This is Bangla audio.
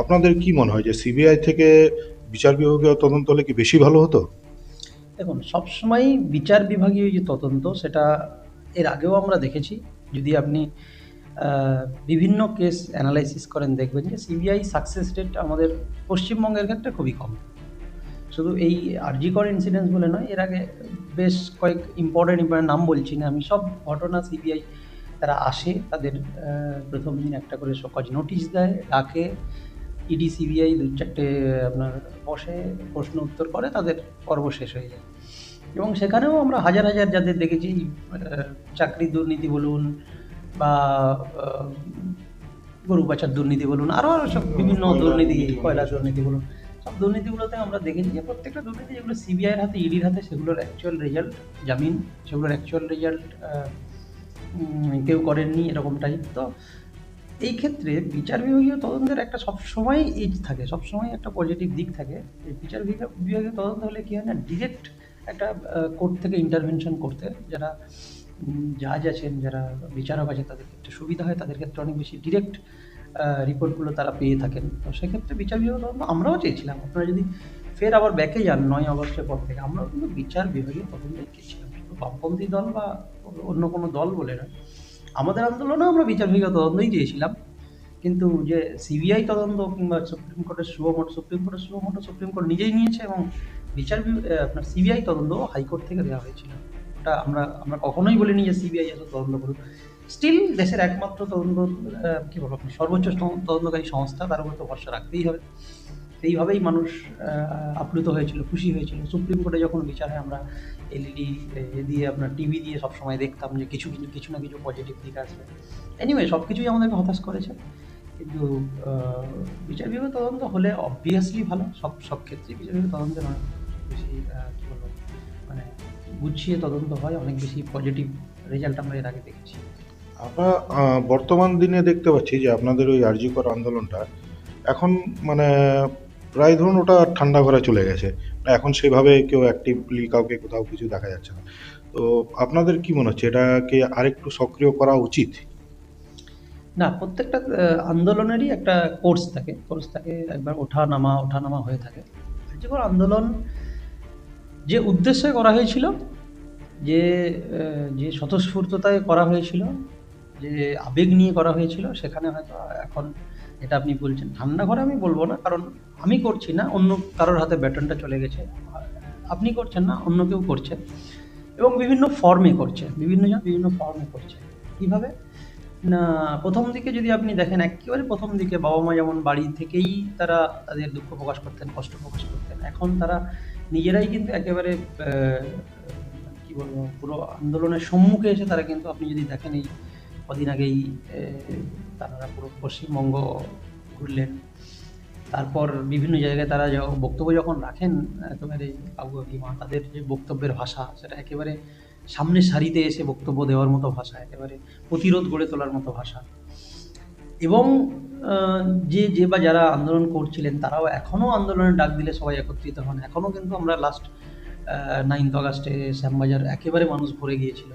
আপনাদের কি মনে হয় যে সিবিআই থেকে বিচার বিভাগীয় তদন্ত হলে কি বেশি ভালো হতো? দেখুন সবসময়ই বিচার বিভাগীয় যে তদন্ত, সেটা এর আগেও আমরা দেখেছি। যদি আপনি বিভিন্ন কেস অ্যানালাইসিস করেন, দেখবেন যে সিবিআই সাকসেস রেট আমাদের পশ্চিমবঙ্গের ক্ষেত্রে খুবই কম। শুধু এই আরজিকর ইনসিডেন্স বলে নয়, এর আগে বেশ কয়েক ইম্পর্টেন্ট ইম্পর্টেন্ট নাম বলছি না আমি, সব ঘটনা সিবিআই তারা আসে, তাদের প্রথম দিন একটা করে সকজ নোটিশ দেয়, ডাকে। ইডি সিবিআই দু চারটে আপনার বসে প্রশ্ন উত্তর করে তাদের পর্ব শেষ হয়ে যায়। এবং সেখানেও আমরা হাজার হাজার যাদের দেখেছি আহ, চাকরির দুর্নীতি বলুন বা গরু পাচার দুর্নীতি বলুন আরও আরও সব বিভিন্ন দুর্নীতি কয়লা দুর্নীতি বলুন সব দুর্নীতিগুলোতে আমরা দেখেছি যে প্রত্যেকটা দুর্নীতি যেগুলো সিবিআইয়ের হাতে ইডির হাতে সেগুলোর অ্যাকচুয়াল রেজাল্ট জামিন সেগুলোর অ্যাকচুয়াল রেজাল্ট কেউ করেননি এরকমটাই। তো এই ক্ষেত্রে বিচার বিভাগীয় তদন্তের একটা সবসময় এজ থাকে সবসময় একটা পজিটিভ দিক থাকে। এই বিচার বিভাগ- বিভাগীয় তদন্ত হলে কী হয় না ডিরেক্ট একটা কোর্ট থেকে ইন্টারভেনশন করতে যারা জাজ আছেন, যারা বিচারক আছে তাদের ক্ষেত্রে সুবিধা হয়, তাদের ক্ষেত্রে অনেক বেশি ডিরেক্ট রিপোর্টগুলো তারা পেয়ে থাকেন। তো সেক্ষেত্রে বিচার বিভাগ তদন্ত আমরাও চেয়েছিলাম। আপনারা যদি ফের আবার ব্যাকে যান নয় অগস্টের পর থেকে, আমরাও কিন্তু বিচার বিভাগীয় তদন্তই চেয়েছিলাম বামপন্থী দল বা অন্য কোনো দল বলে নয় আমাদের আন্দোলনে আমরা বিচার বিভাগীয় তদন্তই চেয়েছিলাম। কিন্তু যে সিবিআই তদন্ত কিংবা সুপ্রিম কোর্টের সুপ্রিম কোর্টের সুমোটো সুপ্রিম কোর্ট নিজেই নিয়েছে এবং বিচার আপনার সিবিআই তদন্ত হাইকোর্ট থেকে দেওয়া হয়েছিল। ওটা আমরা আমরা কখনোই বলিনি যে সিবিআই এত তদন্ত করুক। স্টিল দেশের একমাত্র তদন্ত কি বলব সর্বোচ্চ তদন্তকারী সংস্থা, তার উপর তো ভরসা রাখতেই হবে। এইভাবেই মানুষ আপ্লুত হয়েছিল, খুশি হয়েছিল। সুপ্রিম কোর্টে যখন বিচার আমরা এলইডি দিয়ে আপনার টিভি দিয়ে সবসময় দেখতাম যে কিছু কিছু কিছু না কিছু পজিটিভ দিক আসবে। এনিওয়ে সব কিছুই আমাদেরকে হতাশ করেছে। কিন্তু বিচার বিভাগের তদন্ত হলে অবভিয়াসলি ভালো। সব সব ক্ষেত্রেই বিচার বিভাগের তদন্তের অনেক বেশি কী বলব মানে গুছিয়ে তদন্ত হয়। অনেক বেশি পজিটিভ রেজাল্ট আমরা এর আগে দেখেছি। আমরা বর্তমান দিনে দেখতে পাচ্ছি যে আপনাদের ওই আরজিকর আন্দোলনটা এখন মানে প্রায় ধরুন ওটা ঠান্ডা ঘরে চলে গেছে। এখন সেভাবে কেউ অ্যাক্টিভলি কাউকে কোথাও কিছু দেখা যাচ্ছে না। তো আপনাদের কি মনে হচ্ছে, এটাকে আরেকটু সক্রিয় করা উচিত? না, প্রত্যেকটা আন্দোলনেরই একটা কোর্স থাকে। কোর্স থাকে, একবার ওঠা, নামা ওঠা, নামা হয়ে থাকে। যেগুলো আন্দোলন, যে উদ্দেশ্যে করা হয়েছিল, যে যে স্বতঃস্ফূর্ততায় করা হয়েছিল, যে আবেগ নিয়ে করা হয়েছিল, সেখানে হয়তো এখন এটা আপনি বলছেন। ঠান্ডা ঘরে আমি বলব না, কারণ আমি করছি না, অন্য কারোর হাতে ব্যাটনটা চলে গেছে। আপনি করছেন না, অন্য কেউ করছে। এবং বিভিন্ন ফর্মে করছে, বিভিন্ন জন বিভিন্ন ফর্মে করছে। কীভাবে? না, প্রথম দিকে যদি আপনি দেখেন, একেবারে প্রথম দিকে বাবা মা যেমন বাড়ি থেকেই তারা তাদের দুঃখ প্রকাশ করতেন, কষ্ট প্রকাশ করতেন, এখন তারা নিজেরাই কিন্তু একেবারে কী বলব, পুরো আন্দোলনের সম্মুখে এসে তারা কিন্তু আপনি যদি দেখেন এই কদিন আগেই তারা পুরো পশ্চিমবঙ্গ ঘুরলেন। তারপর বিভিন্ন জায়গায় তারা বক্তব্য যখন রাখেন, একেবারে কাকু কাকিমা, তাদের যে বক্তব্যের ভাষা, সেটা একেবারে সামনের সারিতে এসে বক্তব্য দেওয়ার মতো ভাষা, একেবারে প্রতিরোধ গড়ে তোলার মতো ভাষা। এবং যে যে বা যারা আন্দোলন করছিলেন, তারাও এখনও আন্দোলনের ডাক দিলে সবাই একত্রিত হন। এখনও কিন্তু আমরা লাস্ট নাইনথ অগাস্টে শ্যামবাজার একেবারে মানুষ ভরে গিয়েছিল।